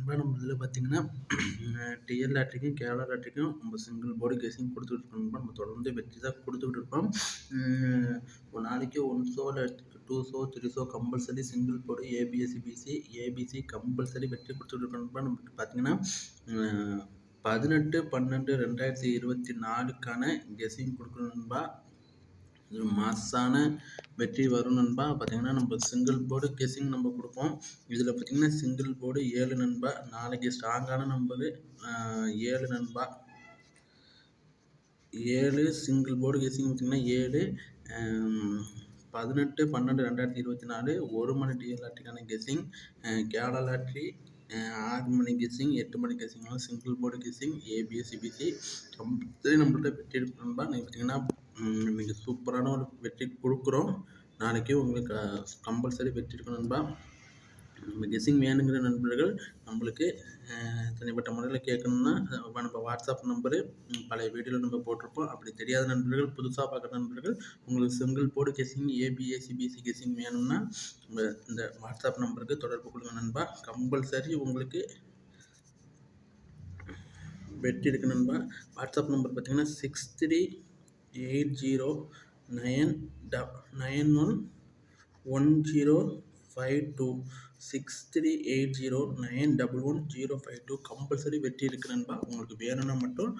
நண்பா நம்ம இதில் பார்த்தீங்கன்னா டிஎல் லாட்ரிக்கும் கேரளா லாட்ரிக்கும் நம்ம சிங்கிள் போர்டு கெஸிங் கொடுத்துட்டு இருக்கோம் நம்ம தொடர்ந்து வெற்றி தான் கொடுத்துட்டு இருப்போம் ஒரு நாளைக்கு ஒன் ஷோ இல்லை two show three show compulsory single board ABSC BC ABC compulsory வெற்றி கொடுத்துட்டு இருக்கோம் நமக்கு பார்த்தீங்கன்னா பதினெட்டு பன்னெண்டு ரெண்டாயிரத்தி இருபத்தி நாலுக்கான கெஸிங் கொடுக்கணும்பா இது மாஸான வெற்றி வரும் நண்பா. பார்த்தீங்கன்னா நம்ம சிங்கிள் போர்டு கெஸிங் நம்ம கொடுப்போம். இதில் பார்த்தீங்கன்னா சிங்கிள் போர்டு ஏழு நண்பா. நாளைக்கு ஸ்ட்ராங்கான நம்பரு ஏழு நண்பா. ஏழு சிங்கிள் போர்டு கெஸிங் பார்த்தீங்கன்னா ஏழு பதினெட்டு பன்னெண்டு ரெண்டாயிரத்தி இருபத்தி நாலு. ஒரு மணி டிஎல் லாட்ரிக்கான கெஸிங் கேரளா லாட்ரி ஆறு மணி கெஸிங் எட்டு மணி கெஸிங்லாம் single board guessing ABS CBC compulsory நம்மள்ட்ட வெற்றி நண்பா. நீங்கள் பார்த்தீங்கன்னா இன்றைக்கி சூப்பரான ஒரு வெற்றி கொடுக்குறோம். நாளைக்கு உங்களுக்கு கம்பல்சரி வெற்றி இருக்கணும் நண்பா. நம்ம கெஸ்ஸிங் வேணுங்கிற நண்பர்கள் நம்மளுக்கு தனிப்பட்ட முறையில் கேட்கணும்னா நம்ம வாட்ஸ்அப் நம்பரு பழைய வீடியோவில் நம்ம போட்டிருப்போம். அப்படி தெரியாத நண்பர்கள் புதுசாக பார்க்குற நண்பர்கள் உங்களுக்கு single board guessing AB AC BC guessing வேணும்னா இந்த வாட்ஸ்அப் நம்பருக்கு தொடர்பு கொள்ளுங்க நண்பா. கம்பல்சரி உங்களுக்கு வெற்றி இருக்கு நண்பா. வாட்ஸ்அப் நம்பர் பார்த்தீங்கன்னா six three eight zero nine ட nine one one zero five two six three eight zero nine double one zero five two compulsory வெற்றி இருக்கு நண்பா. உங்களுக்கு வேணும்னா மட்டும்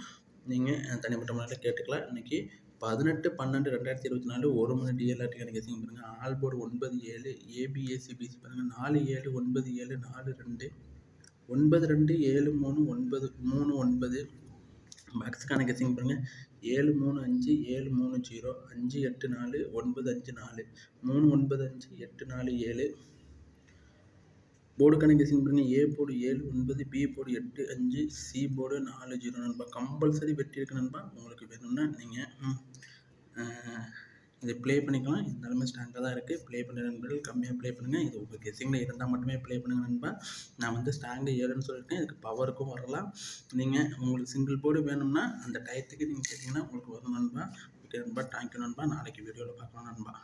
நீங்கள் தனிப்பட்ட முறையில் கேட்டுக்கலாம். இன்றைக்கி பதினெட்டு பன்னெண்டு ரெண்டாயிரத்தி இருபத்தி நாலு ஒரு மணி டிஎல்ஆர்டி கணக்கேசிங்க பாருங்கள் ஆல்போர்டு ஒன்பது ஏழு ஏபிஏசிபிசி பாருங்கள் நாலு ஏழு ஒன்பது ஏழு நாலு ரெண்டு ஒன்பது ரெண்டு ஏழு மூணு ஒன்பது மூணு ஒன்பது மேக்ஸுக்கான கெஸிங் பாருங்கள் ஏழு மூணு அஞ்சு ஏழு மூணு ஜீரோ அஞ்சு எட்டு நாலு ஒன்பது அஞ்சு நாலு. மூணு ஒன்பது அஞ்சு எட்டு நாலு ஏழு. போர்டு கணக்கு சிங் பாருங்கள் ஏ போர்டு ஏழு ஒன்பது பி போர்டு எட்டு அஞ்சு சி போர்டு நாலு ஜீரோ நண்பா. கம்பல்சரி வெட்டி இருக்கு நண்பா. உங்களுக்கு வேணும்னா நீங்கள் இதை ப்ளே பண்ணிக்கலாம். இருந்தாலுமே ஸ்ட்ராங்காக தான் இருக்குது ப்ளே பண்ணுற நண்பர்கள் கம்மியாக ப்ளே பண்ணுங்கள் இது உங்கள் கெஸிங்கில் இருந்தால் மட்டுமே ப்ளே பண்ணுங்கள் நண்பா. நான் வந்து ஸ்ட்ராங்கு ஏழுன்னு சொல்லிட்டேன் இதுக்கு பவருக்கும் வரலாம். நீங்கள் உங்களுக்கு சிங்கிள் போர்டு வேணும்னா அந்த டயத்துக்கு நீங்கள் கேட்டிங்கன்னா உங்களுக்கு வரும் நண்பா. ஓகே நண்பா. தேங்க்யூ நண்பா. நாளைக்கு வீடியோவில் பார்க்கலாம் நண்பா.